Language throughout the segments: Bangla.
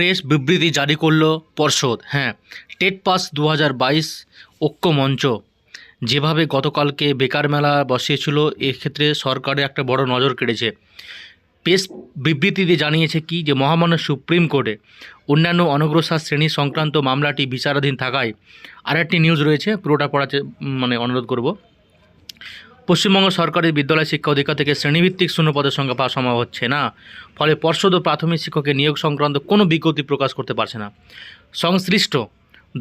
প্রেস বিবৃতি জারি করল পর্ষদ। হ্যাঁ টেট পাস দু হাজার বাইশ যেভাবে গতকালকে বেকার মেলা বসিয়েছিল, এক্ষেত্রে সরকারের একটা বড় নজর কেড়েছে। প্রেস বিবৃতিতে জানিয়েছে কি, যে মহামান্য সুপ্রিম কোর্টে অন্যান্য অনগ্রসর শ্রেণি সংক্রান্ত মামলাটি বিচারাধীন থাকায় আরেকটি নিউজ রয়েছে, পুরোটা পড়াতে মানে অনুরোধ করব। পশ্চিমবঙ্গ সরকারের বিদ্যালয় শিক্ষা অধিকার থেকে শ্রেণীভিত্তিক শূন্যপদের সংখ্যা পাওয়া সম্ভব হচ্ছে না। ফলে পর্ষদ ও প্রাথমিক শিক্ষকের নিয়োগ সংক্রান্ত কোনো বিজ্ঞপ্তি প্রকাশ করতে পারছে না। সংশ্লিষ্ট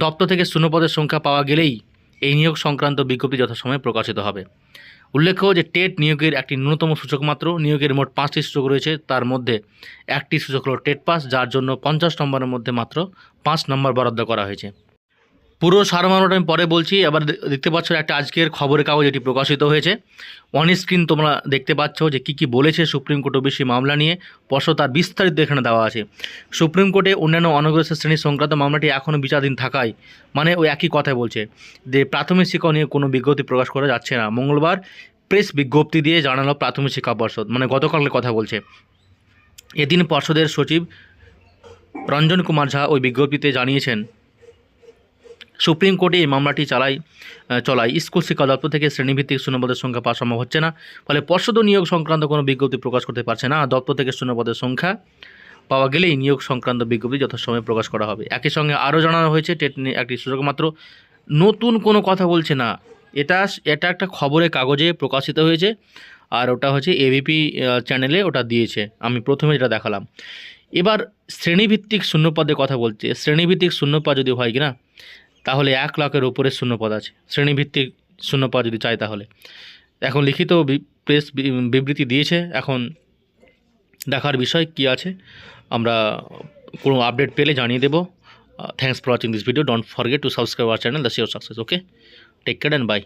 দপ্তর থেকে শূন্যপদের সংখ্যা পাওয়া গেলেই এই নিয়োগ সংক্রান্ত বিজ্ঞপ্তি যথাসময়ে প্রকাশিত হবে। উল্লেখ্য যে টেট নিয়োগের একটি ন্যূনতম সূচক মাত্র, নিয়োগের মোট পাঁচটি সূচক রয়েছে। তার মধ্যে একটি সূচক হল টেট পাস, যার জন্য পঞ্চাশ নম্বরের মধ্যে মাত্র পাঁচ নম্বর বরাদ্দ করা হয়েছে। পুরো সারমানোটা আমি পরে বলছি। এবার দেখতে পাচ্ছ একটা আজকের খবরের কাগজ এটি প্রকাশিত হয়েছে। অন স্ক্রিন তোমরা দেখতে পাচ্ছ যে কী কী বলেছে সুপ্রিম কোর্ট ওবিসি মামলা নিয়ে। পর্ষদ তার বিস্তারিত এখানে দেওয়া আছে। সুপ্রিম কোর্টে অন্যান্য অনগ্রসর শ্রেণি সংক্রান্ত মামলাটি এখনও বিচারাধীন থাকায় মানে ওই একই কথা বলছে যে প্রাথমিক শিক্ষা নিয়ে কোনো বিজ্ঞপ্তি প্রকাশ করা যাচ্ছে না। মঙ্গলবার প্রেস বিজ্ঞপ্তি দিয়ে জানালো প্রাথমিক শিক্ষা পর্ষদ মানে গতকালের কথা বলছে। এদিন পর্ষদের সচিব রঞ্জন কুমার ঝা ওই বিজ্ঞপ্তিতে জানিয়েছেন সুপ্রিম কোর্টে এই মামলাটি চালাই আহ, চলায় স্কুল শিক্ষা দপ্তর থেকে শ্রেণীভিত্তিক শূন্যপদের সংখ্যা পাওয়া সম্ভব হচ্ছে না ফলে পর্ষদ নিয়োগ সংক্রান্ত কোনো বিজ্ঞপ্তি প্রকাশ করতে পারছে না। দপ্তর থেকে শূন্যপদের সংখ্যা পাওয়া গেলেই নিয়োগ সংক্রান্ত বিজ্ঞপ্তি যথাসময়ে প্রকাশ করা হবে। একই সঙ্গে আরও জানানো হয়েছে টেট একটি সুযোগ মাত্র নতুন কোনো কথা বলছে না। এটা এটা একটা খবরের কাগজে প্রকাশিত হয়েছে আর ওটা হচ্ছে এবিপি চ্যানেলে ওটা দিয়েছে। আমি প্রথমে যেটা দেখালাম। এবার শ্রেণীভিত্তিক শূন্যপদের কথা বলছে। শ্রেণীভিত্তিক শূন্যপদ যদি হয় কিনা তাহলে এক লাখের উপরে শূন্যপদ আছে। শ্রেণীভিত্তিক শূন্যপদ যদি চাই তাহলে। এখন লিখিত প্রেস বিবৃতি দিয়েছে, এখন দেখার বিষয় কি আছে, আমরা কোনো আপডেট পেলে জানিয়ে দেবো। Thanks for watching this video don't forget to subscribe our channel the sure success okay take care and bye